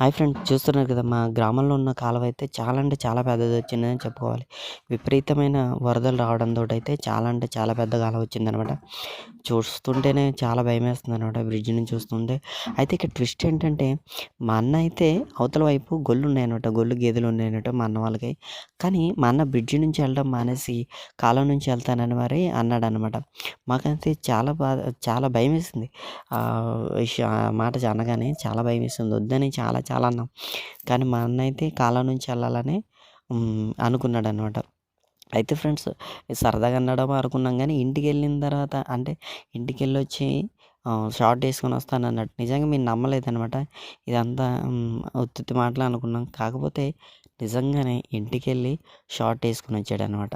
Hi friend చూస్తున్నారు కదా మా గ్రామంలో ఉన్న కాలువ అయితే చాలా అంటే చాలా పెద్దది వచ్చిందని చెప్పుకోవాలి. విపరీతమైన వరదలు రావడంతో అయితే చాలా అంటే చాలా పెద్ద కాలువ వచ్చిందనమాట. చూస్తుంటేనే చాలా భయం వేస్తుంది అనమాట బ్రిడ్జ్ నుంచి చూస్తుంటే. అయితే ఇక్కడ ట్విస్ట్ ఏంటంటే మా అన్న అయితే అవతల వైపు గొల్లు ఉన్నాయన్నమాట గొల్లు గేదెలు ఉన్నాయన్నమాట మా అన్న వాళ్ళకి. కానీ మా అన్న బ్రిడ్జ్ నుంచి వెళ్ళడం మానేసి కాలువ నుంచి వెళ్తానని మరి అన్నాడు అనమాట మాకైతే చాలా బాధ చాలా భయం వేసింది ఆ మాట అనగానే చాలా భయం వేస్తుంది వద్దని చాలా చాలా అన్నాం. కానీ మా అన్న అయితే కాలం నుంచి వెళ్ళాలని అనుకున్నాడు అనమాట అయితే ఫ్రెండ్స్ సరదాగా అన్నడం అనుకున్నాం కానీ ఇంటికి వెళ్ళిన తర్వాత అంటే ఇంటికి వెళ్ళి వచ్చి షార్ట్ వేసుకొని వస్తాను అన్నట్టు నిజంగా మీరు నమ్మలేదనమాట ఇదంతా ఉత్తి మాటలు అనుకున్నాం. కాకపోతే నిజంగానే ఇంటికి వెళ్ళి షార్ట్ వేసుకొని వచ్చాడు అనమాట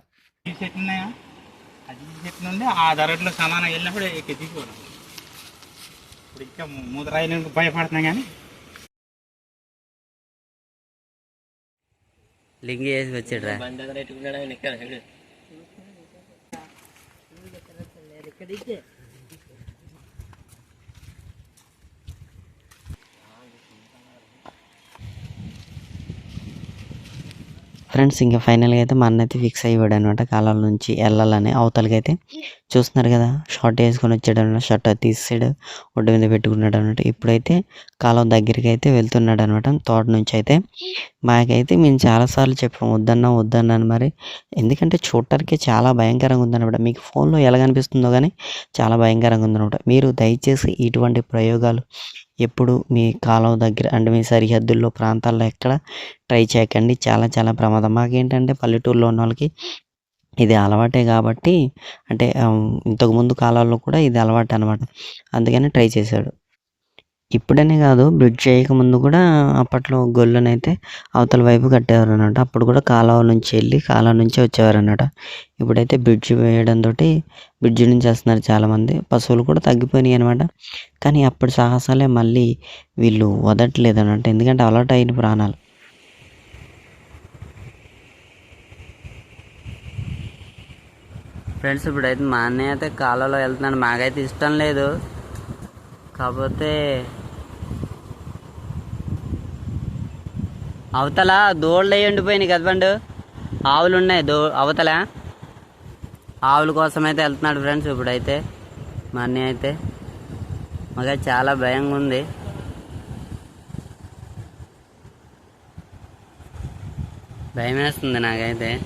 ఆ ధరట్లో సమానం వెళ్ళినప్పుడు దిగిపోవడం ఇప్పుడు ఇంకా ముద్ర భయపడుతున్నాం కానీ లింగి వేసి వచ్చాడు రా ఫ్రెండ్స్ ఇంకా ఫైనల్గా అయితే మా అన్న అయితే ఫిక్స్ అయ్యాడు అనమాట కాలాల నుంచి వెళ్ళాలని. అవతలకి అయితే చూస్తున్నారు కదా షార్ట్ వేసుకొని వచ్చాడు అనమాట షర్ట్ తీసాడు ఒడ్డు మీద పెట్టుకున్నాడు అనమాట ఇప్పుడైతే కాలం దగ్గరికి అయితే వెళ్తున్నాడు అనమాట తోట నుంచి అయితే మాకైతే మేము చాలాసార్లు చెప్పాం వద్దన్నా వద్దన్నాను మరి. ఎందుకంటే చూడటానికి చాలా భయంకరంగా ఉందన్నమాట మీకు ఫోన్లో ఎలా కనిపిస్తుందో కానీ చాలా భయంకరంగా ఉందన్నమాట మీరు దయచేసి ఇటువంటి ప్రయోగాలు ఎప్పుడు మీ కాలం దగ్గర అంటే మీ సరిహద్దుల్లో ప్రాంతాల్లో ఎక్కడ ట్రై చేయకండి. చాలా చాలా ప్రమాదం. మాకేంటంటే పల్లెటూరులో ఉన్న వాళ్ళకి ఇది అలవాటే కాబట్టి అంటే ఇంతకుముందు కాలాల్లో కూడా ఇది అలవాటు అనమాట అందుకని ట్రై చేశాడు. ఇప్పుడనే కాదు బ్రిడ్జ్ చేయకముందు కూడా అప్పట్లో గొల్లునైతే అవతల వైపు కట్టేవారు అనమాట అప్పుడు కూడా కాలువ నుంచి వెళ్ళి కాలువ నుంచే వచ్చేవారు అనమాట ఇప్పుడైతే బ్రిడ్జ్ వేయడంతో బ్రిడ్జ్ నుంచి వస్తున్నారు చాలామంది. పశువులు కూడా తగ్గిపోయినాయి అనమాట కానీ అప్పటి సాహసాలే మళ్ళీ వీళ్ళు వదట్లేదు అనమాట ఎందుకంటే అలర్ట్ అయిన ప్రాణాలు. ఫ్రెండ్స్ ఇప్పుడైతే మా అన్నయ్య అయితే కాలువలో వెళ్తున్నాడు. మాకైతే ఇష్టం లేదు. కాకపోతే అవతల దోళ్ళు ఎండిపోయినాయి కదా బండు? ఆవులు ఉన్నాయి దో అవతల. ఆవుల కోసం అయితే వెళ్తున్నాడు ఫ్రెండ్స్ ఇప్పుడైతే మా అయితే. మాకు చాలా భయంగా ఉంది. భయం వేస్తుంది నాకైతే.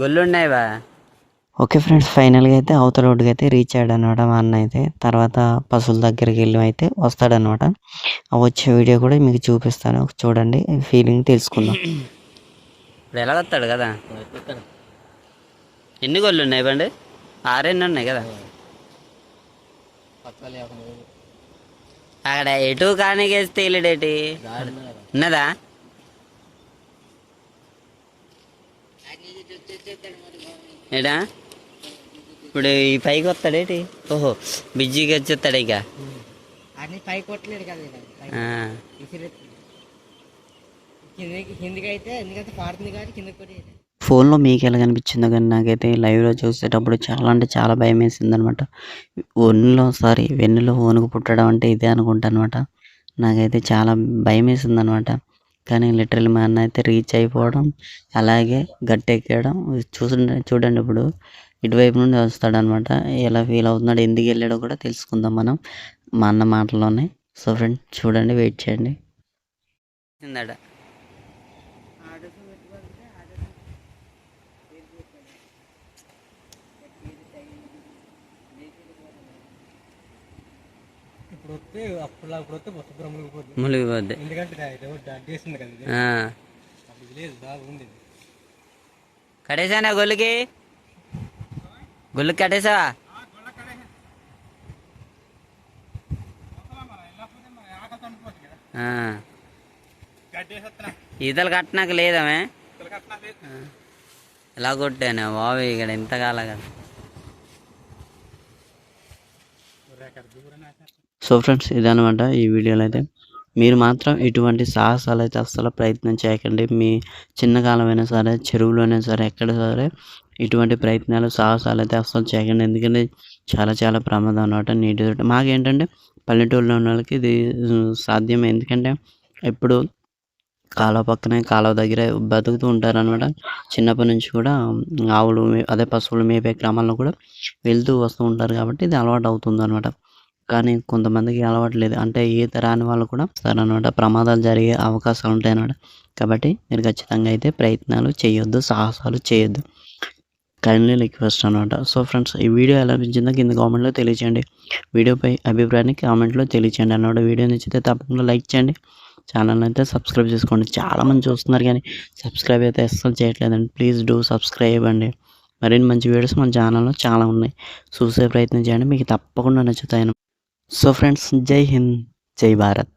గొల్లు ఉన్నాయి బా ఓకే ఫ్రెండ్స్ ఫైనల్గా అయితే అవతల రోడ్డుకి అయితే రీచ్ అయ్యాడు అనమాట మా అన్న అయితే. తర్వాత పశువుల దగ్గరికి వెళ్ళి అయితే వస్తాడనమాట. వచ్చే వీడియో కూడా మీకు చూపిస్తాను. చూడండి ఫీలింగ్ తెలుసుకుందాం. ఇప్పుడు ఎలా వస్తాడు కదా? ఎన్ని గొల్లు ఉన్నాయి బండి? ఆరెన్ని ఉన్నాయి కదా? అక్కడ ఎటు కానీ వేస్తే వెళ్ళడేటి ఉన్నదా? ఏడా? ఇప్పుడు ఈ పైకి వస్తాడేటి ఓహో బిజీకి వచ్చేస్తాడు ఇక. కొట్టలేడు కదా. పైకి. కిందకి కిందకి అయితే ఎందుకంటే పాడుతుంది కాబట్టి కిందకి కొట్టేది ఫోన్లో మీకు ఎలా కనిపించిందో కానీ నాకైతే లైవ్లో చూసేటప్పుడు చాలా అంటే చాలా భయం వేసింది అనమాట ఒన్నులో సారీ వెన్నులో ఓనుకు పుట్టడం అంటే ఇదే అనుకుంటా అనమాట నాకైతే చాలా భయం వేసింది అనమాట కానీ లిటరల్ మా అన్న అయితే రీచ్ అయిపోవడం అలాగే గట్టెక్కడం చూడండి చూడండి ఇప్పుడు ఇటువైపు నుండి వస్తాడనమాట. ఎలా ఫీల్ అవుతున్నాడు ఎందుకు వెళ్ళాడో కూడా తెలుసుకుందాం మనం మా అన్న మాటలోనే సో ఫ్రెండ్ చూడండి వెయిట్ చేయండి. అప్పుడు వస్తే అప్పుడు అప్పుడు వస్తే మొత్తం మునిగిపోద్ది ఎందుకంటే చేసింది కదా లేదు బాగా కట్టేసానా గొల్లుకి? గొల్లుకి కట్టేసావా? ఈతలు కట్టినాక లేదమే ఎలా కొట్టాను? బాబు ఇక్కడ ఇంత కాల కదా. సో ఫ్రెండ్స్ ఇదనమాట ఈ వీడియోలో అయితే మీరు మాత్రం ఇటువంటి సాహసాలు అయితే అస్సలు ప్రయత్నం చేయకండి. మీ చిన్న కాలమైనా సరే చెరువులోనే సరే ఎక్కడ సరే ఇటువంటి ప్రయత్నాలు సాహసాలు అయితే అస్సలు చేయకండి. ఎందుకంటే చాలా చాలా ప్రమాదం అనమాట నీటి మాకేంటంటే పల్లెటూరులో ఉన్న వాళ్ళకి ఇది సాధ్యం ఎందుకంటే ఇప్పుడు కాలువ పక్కనే కాలువ దగ్గర బతుకుతూ ఉంటారు అనమాట చిన్నప్పటి నుంచి కూడా ఆవులు అదే పశువులు మేపే గ్రామాల్లో కూడా వెళ్తూ వస్తూ ఉంటారు కాబట్టి ఇది అలవాటు అవుతుంది అనమాట కానీ కొంతమందికి అలవాటు లేదు. అంటే ఈత రాని వాళ్ళు కూడా వస్తారనమాట ప్రమాదాలు జరిగే అవకాశాలు ఉంటాయి అన్నమాట కాబట్టి మీరు ఖచ్చితంగా అయితే ప్రయత్నాలు చేయొద్దు సాహసాలు చేయొద్దు. కైండ్లీ రిక్వెస్ట్ అనమాట సో ఫ్రెండ్స్ ఈ వీడియో ఎలా అనిపించిందో కింద కామెంట్లో తెలియచేయండి. వీడియోపై అభిప్రాయాన్ని కామెంట్లో తెలియచేయండి. అన్నమాట వీడియో నచ్చితే తప్పకుండా లైక్ చేయండి. ఛానల్ అయితే సబ్స్క్రైబ్ చేసుకోండి. చాలామంది చూస్తున్నారు కానీ సబ్స్క్రైబ్ అయితే అస్సలు చేయట్లేదండి. ప్లీజ్ డూ సబ్స్క్రైబ్ అండి. మరిన్ని మంచి వీడియోస్ మన ఛానల్లో చాలా ఉన్నాయి. చూసే ప్రయత్నం చేయండి. మీకు తప్పకుండా నచ్చుతాయి सो फ्रेंड्स जय हिंद जय भारत